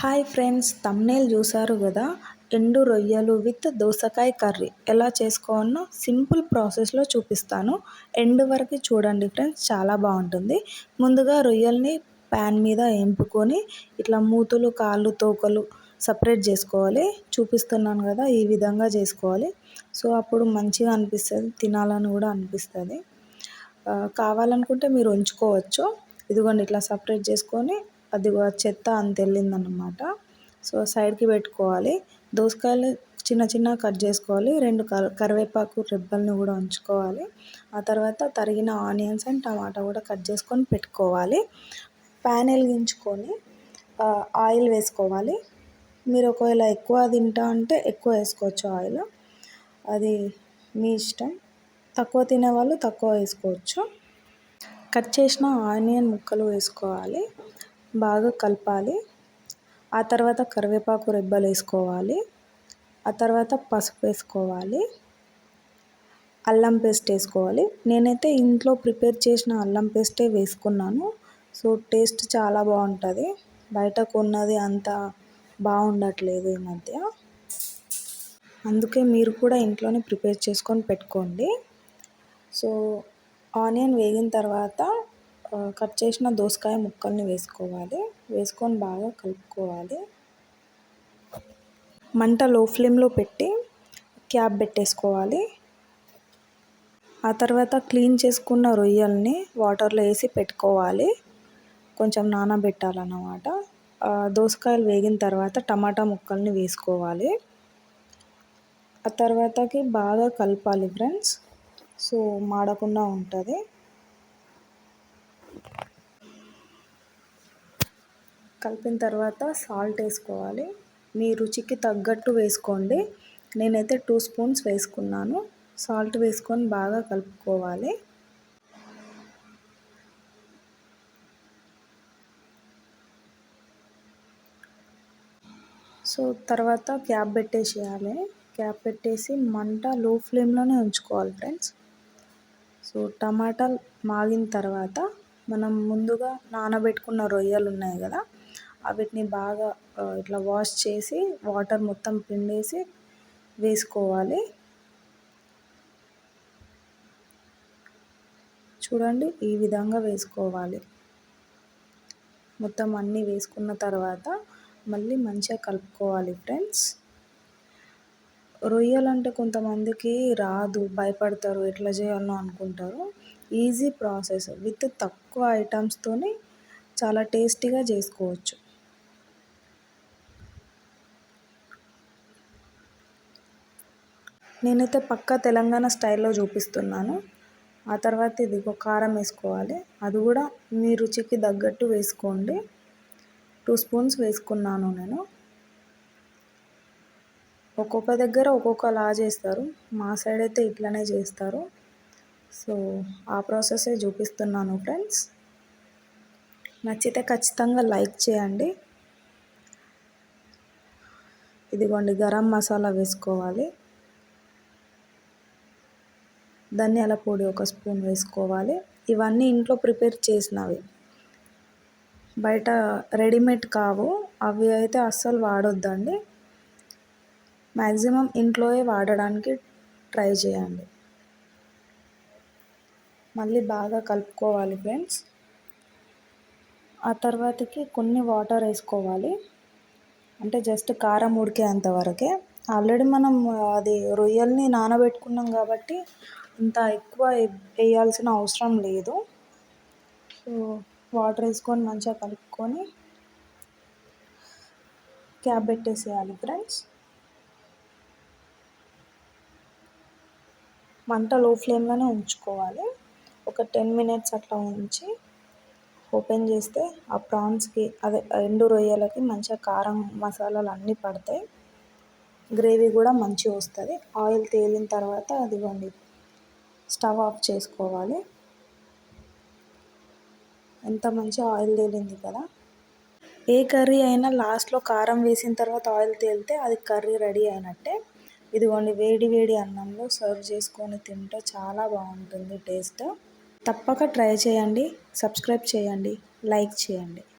Hi friends thumbnail చూసారు కదా? ఎండు రొయ్యలు విత్ దోసకాయ కర్రీ. ఎలా చేసుకోవాలో సింపుల్ ప్రాసెస్లో చూపిస్తాను. ఎండు వరకు చూడండి ఫ్రెండ్స్ చాలా బాగుంటుంది. ముందుగా రొయ్యల్ని ప్యాన్ మీద ఎంపుకొని ఇట్లా మూతులు కాళ్ళు తోకలు సపరేట్ చేసుకోవాలి. చూపిస్తున్నాను కదా ఈ విధంగా చేసుకోవాలి. సో అప్పుడు మంచిగా అనిపిస్తుంది తినాలని కూడా అనిపిస్తుంది. కావాలనుకుంటే మీరు ఉంచుకోవచ్చు. ఇదిగోండి ఇట్లా సపరేట్ చేసుకొని అది చెత్త అంత వెళ్ళిందనమాట సో సైడ్కి పెట్టుకోవాలి. దోసకాయలు చిన్న చిన్న కట్ చేసుకోవాలి. రెండు కరివేపాకు రెబ్బల్ని కూడా ఉంచుకోవాలి. ఆ తర్వాత తరిగిన ఆనియన్స్ అండ్ టమాటా కూడా కట్ చేసుకొని పెట్టుకోవాలి. ప్యాన్ వెలిగించుకొని ఆయిల్ వేసుకోవాలి. మీరు ఒకవేళ ఎక్కువ తింటా అంటే ఎక్కువ వేసుకోవచ్చు ఆయిల్. అది మీ ఇష్టం. తక్కువ తినేవాళ్ళు తక్కువ వేసుకోవచ్చు. కట్ చేసిన ఆనియన్ ముక్కలు వేసుకోవాలి. బాగా కలపాలి. ఆ తర్వాత కరివేపాకు రెబ్బలు వేసుకోవాలి. ఆ తర్వాత పసుపు వేసుకోవాలి. అల్లం పేస్ట్ వేసుకోవాలి. నేనైతే ఇంట్లో ప్రిపేర్ చేసిన అల్లం పేస్టే వేసుకున్నాను. సో టేస్ట్ చాలా బాగుంటుంది. బయట కొన్నది అంత బాగుండట్లేదు ఈ మధ్య. అందుకే మీరు కూడా ఇంట్లోనే ప్రిపేర్ చేసుకొని పెట్టుకోండి. సో ఆనియన్ వేగిన తర్వాత కట్ చేసిన దోసకాయ ముక్కల్ని వేసుకోవాలి. వేసుకొని బాగా కలుపుకోవాలి. మంట లో ఫ్లేమ్లో పెట్టి క్యాప్ పెట్టేసుకోవాలి. ఆ తర్వాత క్లీన్ చేసుకున్న రొయ్యల్ని వాటర్లో వేసి పెట్టుకోవాలి. కొంచెం నానబెట్టాలన్నమాట. దోసకాయలు వేగిన తర్వాత టమాటా ముక్కల్ని వేసుకోవాలి. ఆ తర్వాతకి బాగా కలపాలి ఫ్రెండ్స్. సో మాడకుండా ఉంటుంది. కలిపిన తర్వాత సాల్ట్ వేసుకోవాలి. మీ రుచికి తగ్గట్టు వేసుకోండి. నేనైతే టూ స్పూన్స్ వేసుకున్నాను. సాల్ట్ వేసుకొని బాగా కలుపుకోవాలి. సో తర్వాత క్యాప్ పెట్టేసేయాలి. క్యాప్ పెట్టేసి మంట లో ఫ్లేమ్లోనే ఉంచుకోవాలి ఫ్రెండ్స్ సో టమాటా మాగిన తర్వాత మనం ముందుగా నానబెట్టుకున్న రొయ్యలు ఉన్నాయి కదా వీటిని బాగా ఇట్లా వాష్ చేసి వాటర్ మొత్తం పిండేసి వేసుకోవాలి. చూడండి ఈ విధంగా వేసుకోవాలి. మొత్తం అన్నీ వేసుకున్న తర్వాత మళ్ళీ మంచిగా కలుపుకోవాలి ఫ్రెండ్స్. రొయ్యలు అంటే కొంతమందికి రాదు భయపడతారు ఎట్లా చేయాలో అనుకుంటారు. Easy process. విత్ తక్కువ ఐటమ్స్తోని చాలా టేస్టీగా చేసుకోవచ్చు. నేనైతే పక్కా తెలంగాణ స్టైల్లో చూపిస్తున్నాను. ఆ తర్వాత ఇదిగో కారం వేసుకోవాలి. అది కూడా మీ రుచికి తగ్గట్టు వేసుకోండి. టూ స్పూన్స్ వేసుకున్నాను నేను. ఒక్కొక్క దగ్గర ఒక్కొక్కలా చేస్తారు. మా సైడ్ అయితే ఇట్లనే చేస్తారు. సో ఆ ప్రాసెసే చూపిస్తున్నాను ఫ్రెండ్స్. నచ్చితే ఖచ్చితంగా లైక్ చేయండి. ఇదిగోండి గరం మసాలా వేసుకోవాలి. ధనియాల పొడి ఒక స్పూన్ వేసుకోవాలి. ఇవన్నీ ఇంట్లో ప్రిపేర్ చేసినవి. బయట రెడీమేడ్ కావు. అవి అయితే అస్సలు వాడొద్దండి. మ్యాక్సిమం ఇంట్లోయే వాడడానికి ట్రై చేయండి. మళ్ళీ బాగా కలుపుకోవాలి ఫ్రెండ్స్. ఆ తర్వాతకి కొన్ని వాటర్ వేసుకోవాలి. అంటే జస్ట్ కారం ఉడికేంత వరకే. ఆల్రెడీ మనం అది రొయ్యల్ని నానబెట్టుకున్నాం కాబట్టి ఇంత ఎక్కువ వేయాల్సిన అవసరం లేదు. సో వాటర్ వేసుకొని మంచిగా కలుపుకొని క్యాప్ పెట్టేసేయాలి ఫ్రెండ్స్. మంట లో ఫ్లేమ్లోనే ఉంచుకోవాలి. ఒక టెన్ మినిట్స్ అట్లా ఉంచి ఓపెన్ చేస్తే ఆ ప్రాన్స్కి అదే ఎండు రొయ్యలకి మంచిగా కారం మసాలాలు అన్నీ పడతాయి. గ్రేవీ కూడా మంచిగా వస్తుంది. ఆయిల్ తేలిన తర్వాత అదిగోండి స్టవ్ ఆఫ్ చేసుకోవాలి. ఎంత మంచి ఆయిల్ తేలింది కదా. ఏ కర్రీ అయినా లాస్ట్లో కారం వేసిన తర్వాత ఆయిల్ తేలితే అది కర్రీ రెడీ అయినట్టే. ఇదిగోండి వేడి వేడి అన్నంలో సర్వ్ చేసుకొని తింటే చాలా బాగుంటుంది టేస్ట్. తప్పక ట్రై చేయండి సబ్స్క్రైబ్ చేయండి లైక్ చేయండి.